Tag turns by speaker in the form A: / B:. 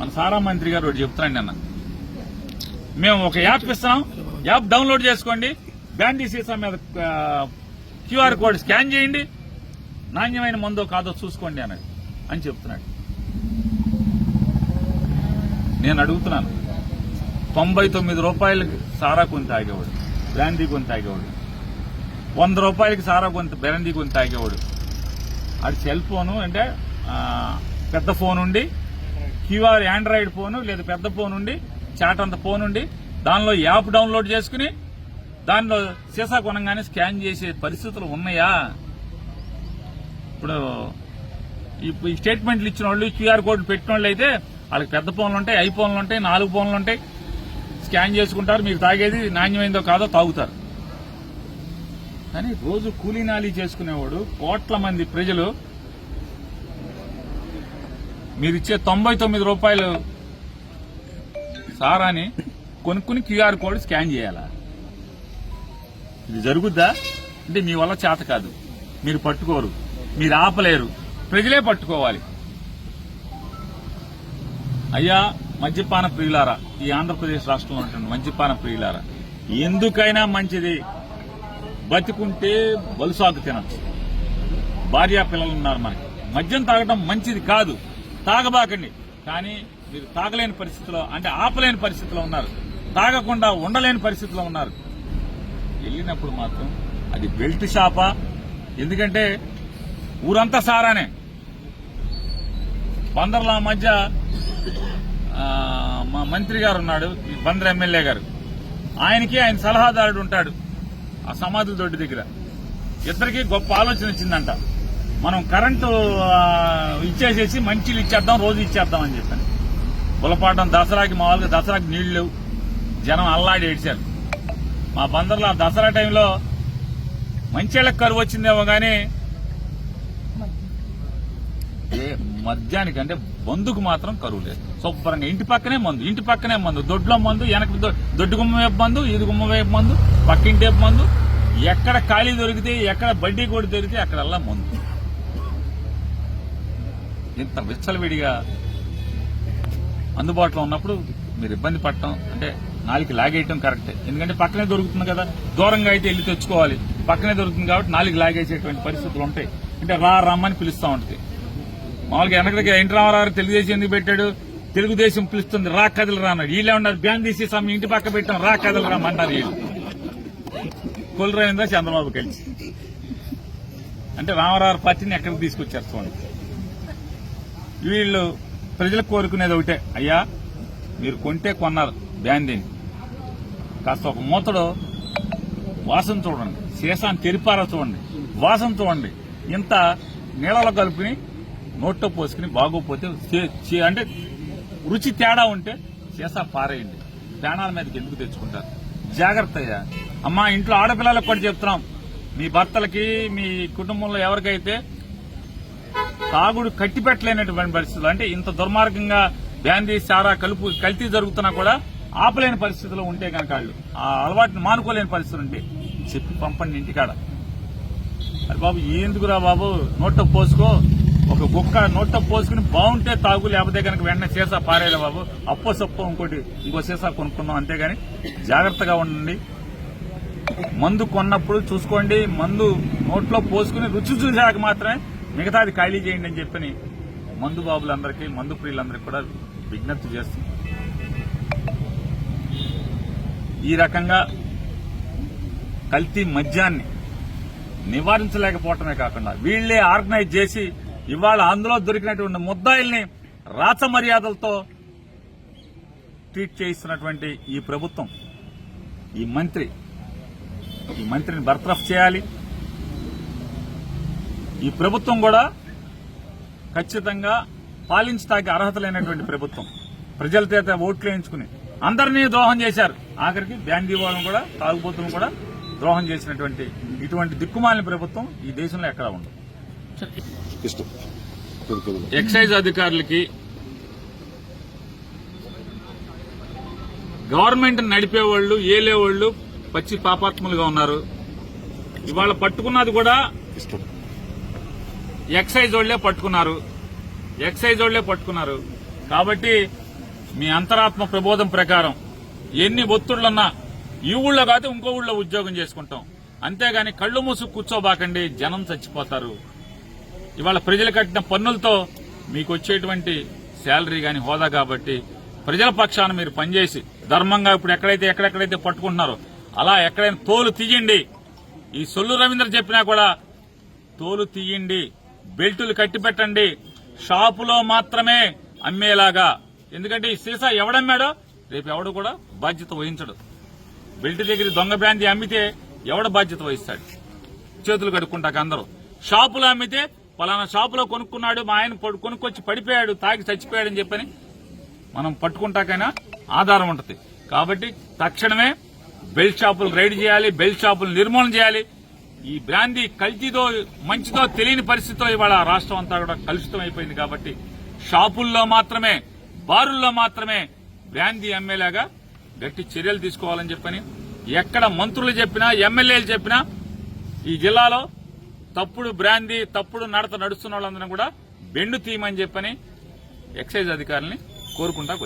A: మన సారా మంత్రి గారు ఒకటి చెప్తున్నాండి అన్న మేము ఒక యాప్ ఇస్తున్నాం. యాప్ డౌన్లోడ్ చేసుకోండి. బ్యాండీ సీసా మీద క్యూఆర్ కోడ్ స్కాన్ చేయండి. నాణ్యమైన మందో కాదో చూసుకోండి అన్నాడు. అని చెప్తున్నాడు. నేను అడుగుతున్నాను. తొంభై తొమ్మిది రూపాయలకి సారా కొని తాగేవాడు బ్రాందీ కొని తాగేవాడు వంద రూపాయలకి సారా కొని బ్రాందీ కొని తాగేవాడు. అది సెల్ ఫోను అంటే పెద్ద ఫోన్ ఉండి క్యూఆర్ ఆండ్రాయిడ్ ఫోను లేదా పెద్ద ఫోన్ ఉండి చాట్ అంత ఫోన్ ఉండి దానిలో యాప్ డౌన్లోడ్ చేసుకుని దానిలో సీసా కొనంగానే స్కాన్ చేసే పరిస్థితులు ఉన్నాయా? ఇప్పుడు ఈ ఈ స్టేట్మెంట్లు ఇచ్చిన వాళ్ళు క్యూఆర్ కోడ్ పెట్టిన వాళ్ళు అయితే వాళ్ళకి పెద్ద ఫోన్లు ఉంటాయి ఐ ఫోన్లు ఉంటాయి నాలుగు ఫోన్లు ఉంటాయి. స్కాన్ చేసుకుంటారు మీరు తాగేది నాణ్యమైందో కాదో తాగుతారు. కానీ రోజు కూలీనాలి చేసుకునేవాడు కోట్ల మంది ప్రజలు మీరిచ్చే తొంభై తొమ్మిది రూపాయలు సారాని కొనుక్కుని క్యూఆర్ కోడ్ స్కాన్ చేయాలా? ఇది జరుగుద్దా? అంటే మీ వల్ల చేత కాదు. మీరు పట్టుకోరు. మీరు ఆపలేరు. ప్రజలే పట్టుకోవాలి. అయ్యా మద్యపాన ప్రియులారా ఈ ఆంధ్రప్రదేశ్ రాష్ట్రంలో ఉంటుంది మద్యపాన ప్రియులారా ఎందుకైనా మంచిది. బతికుంటే బలుసాకు తినచ్చు. భార్యా పిల్లలు ఉన్నారు మనకి. మద్యం తాగడం మంచిది కాదు. తాగబాకండి. కానీ మీరు తాగలేని పరిస్థితిలో అంటే ఆపలేని పరిస్థితిలో ఉన్నారు. తాగకుండా ఉండలేని పరిస్థితిలో ఉన్నారు. వెళ్ళినప్పుడు మాత్రం అది బెల్ట్ షాపా? ఎందుకంటే ఊరంతా సారానే. బందర్ల మధ్య మా మంత్రి గారు ఉన్నాడు ఈ బందర్ ఎమ్మెల్యే గారు. ఆయనకి ఆయన సలహాదారుడు ఉంటాడు ఆ సమాధి దొడ్డి దగ్గర. ఇద్దరికి గొప్ప ఆలోచన వచ్చిందంట. మనం కరెంటు ఇచ్చేసేసి మంచిలు ఇచ్చేద్దాం రోజు ఇచ్చేద్దాం అని చెప్పాను. బులపాటం దసరాకి మామూలుగా దసరాకి నీళ్ళు లేవు. జనం అల్లాడి ఏడ్చారు. మా బందర్లో ఆ దసరా టైంలో మంచిళ్ళకి కరువు వచ్చిందేమో కానీ ఏ మద్యానికి అంటే మందుకు మాత్రం కరువు లేదు. శుభ్రంగా ఇంటి పక్కనే మందు ఇంటి పక్కనే మందు దొడ్లో మందు వెనక దొ- దొడ్డు గుమ్మ వైపు మందు ఇది గుమ్మ వైపు మందు పక్కింటి వైపు మందు ఎక్కడ ఖాళీ దొరికితే ఎక్కడ బడ్డీ కూడా దొరికితే అక్కడల్లా మందు. ఇంత విచ్చలవిడిగా అందుబాటులో ఉన్నప్పుడు మీరు ఇబ్బంది పడటం అంటే నాలుగు లాగేయటం కరెక్టే ఎందుకంటే పక్కనే దొరుకుతుంది కదా దూరంగా అయితే వెళ్ళి తెచ్చుకోవాలి. పక్కనే దొరుకుతుంది కాబట్టి నాలుగు లాగేసేటువంటి పరిస్థితులు ఉంటాయి. అంటే రా రమ్మని పిలుస్తా ఉంటుంది. మామూలుగా వెనకడికి ఎన్టీ రామారావు తెలుగుదేశం ఎందుకు పెట్టాడు? తెలుగుదేశం పిలుస్తుంది రా కథలు రా అన్నాడు. వీళ్ళే ఉన్నారు బ్యాన్ తీసి సమ ఇంటి పక్క పెట్టాం రా కథలు రామన్నారు వీళ్ళు. కొలరైందా చంద్రబాబు కలిసి. అంటే రామారావు పార్టీని ఎక్కడికి తీసుకొచ్చారు చూడండి. వీళ్ళు ప్రజలకు కోరుకునేది ఒకటే. అయ్యా మీరు కొంటే కొన్నారు బ్యాందీని కాస్త ఒక మూతడు వాసన చూడండి. సీసాన్ని తెరిపారా చూడండి. వాసన చూడండి. ఇంత నీళ్ళలో కలుపుని నోట్లో పోసుకుని బాగోపోతే చే- అంటే రుచి తేడా ఉంటే సీసా పారేయండి. ప్రాణాల మీదకి ఎందుకు తెచ్చుకుంటారు? జాగ్రత్త అయ్యా. అమ్మా ఇంట్లో ఆడపిల్లలకు కూడా చెప్తున్నాం. మీ భర్తలకి మీ కుటుంబంలో ఎవరికైతే తాగుడు కట్టిపెట్టలేనటువంటి పరిస్థితులు. అంటే ఇంత దుర్మార్గంగా బ్యాందీ సారా కలుపు కల్తీ జరుగుతున్నా కూడా ఆపలేని పరిస్థితిలో ఉంటే కనుక వాళ్ళు. ఆ అలవాటుని మానుకోలేని పరిస్థితులు ఉంటే చెప్పి పంపండి ఇంటికాడ. అరే బాబు ఎందుకురా బాబు? నోట్లో పోసుకో. ఒక కుక్క నోట్లో పోసుకుని బాగుంటే తాగు లేకపోతే కనుక వెంటనే సీసా పారేలే బాబు. అప్పో సొప్పో ఇంకోటి ఇంకో సీసా కొనుక్కుందాం అంతేగాని జాగ్రత్తగా ఉండండి. మందు కొన్నప్పుడు చూసుకోండి. మందు నోట్లో పోసుకుని రుచి చూసాక మాత్రమే మిగతాది ఖాళీ చేయండి అని చెప్పని మందు బాబులందరికీ మందు ప్రియులందరికీ కూడా విజ్ఞప్తి చేస్తుంది ఈ రకంగా కల్తీ మద్యాన్ని నివారించలేకపోవటమే కాకుండా వీళ్ళే ఆర్గనైజ్ చేసి ఇవాళ అందులో దొరికినటువంటి ముద్దాయిల్ని రాచ మర్యాదలతో ట్రీట్ చేయిస్తున్నటువంటి ఈ ప్రభుత్వం ఈ మంత్రి ఈ మంత్రిని బర్తరఫ్ చేయాలి. ఈ ప్రభుత్వం కూడా ఖచ్చితంగా పాలించడానికి అర్హత లేనటువంటి ప్రభుత్వం. ప్రజల చేత ఓట్లు వేయించుకుని అందరినీ ద్రోహం చేశారు. ఆఖరికి బ్యాండీ వాళ్ళని కూడా తాగుబోతులను కూడా ద్రోహం చేసినటువంటి ఇటువంటి దిక్కుమాలిన ప్రభుత్వం ఈ దేశంలో ఎక్కడా ఉండదు. ఎక్సైజ్ అధికారులకి గవర్నమెంట్ నడిపే వాళ్ళు ఏలే వాళ్ళు పచ్చి పాపాత్ములుగా ఉన్నారు. ఇవాళ పట్టుకున్నది కూడా
B: ఇష్టం.
A: ఎక్సైజ్ వాళ్ళే పట్టుకున్నారు. ఎక్సైజ్ వాళ్ళే పట్టుకున్నారు. కాబట్టి మీ అంతరాత్మ ప్రబోధం ప్రకారం ఎన్ని ఒత్తుళ్ళున్నా ఈ ఊళ్ళో కాదు ఇంకో ఊళ్ళో ఉద్యోగం చేసుకుంటాం. అంతేగాని కళ్ళు మూసు కూర్చోబాకండి జనం చచ్చిపోతారు. ఇవాళ ప్రజలు కట్టిన పన్నులతో మీకు వచ్చేటువంటి శాలరీ గాని హోదా కాబట్టి ప్రజల పక్షాన మీరు పనిచేసి ధర్మంగా ఇప్పుడు ఎక్కడైతే ఎక్కడెక్కడైతే పట్టుకుంటున్నారో అలా ఎక్కడైనా తోలు తీయండి. ఈ సొల్లు రవీంద్ర చెప్పినా కూడా తోలు తీయండి. బెల్టులు కట్టి పెట్టండి షాపులో మాత్రమే అమ్మేలాగా. ఎందుకంటే ఈ సీసా ఎవడమ్మాడో? రేపు ఎవడు కూడా బాధ్యత వహించడు. బెల్ట్ దగ్గర దొంగ బ్రాంతి అమ్మితే ఎవడ బాధ్యత వహిస్తాడు? చేతులు కడుక్కుంటాక అందరూ. షాపులో అమ్మితే పలానా షాపులో కొనుక్కున్నాడు మా ఆయన కొనుక్కొచ్చి పడిపోయాడు తాగి చచ్చిపోయాడని చెప్పని మనం పట్టుకుంటాకైనా ఆధారం ఉంటుంది. కాబట్టి తక్షణమే బెల్ట్ షాపులు రైడ్ చేయాలి బెల్ట్ షాపులు నిర్మూలన చేయాలి. ఈ బ్రాందీ కల్తీతో మంచిదో తెలియని పరిస్థితిలో ఇవాళ రాష్ట్రం అంతా కూడా కలుషితం అయిపోయింది కాబట్టి షాపుల్లో మాత్రమే బారుల్లో మాత్రమే బ్రాందీ ఎమ్మెల్యేగా గట్టి చర్యలు తీసుకోవాలని చెప్పని ఎక్కడ మంత్రులు చెప్పినా ఎమ్మెల్యేలు చెప్పినా ఈ జిల్లాలో తప్పుడు బ్రాందీ తప్పుడు నడత నడుస్తున్న వాళ్ళందరం కూడా బెండు తీయమని చెప్పని ఎక్సైజ్ అధికారుల్ని కోరుకుంటాకు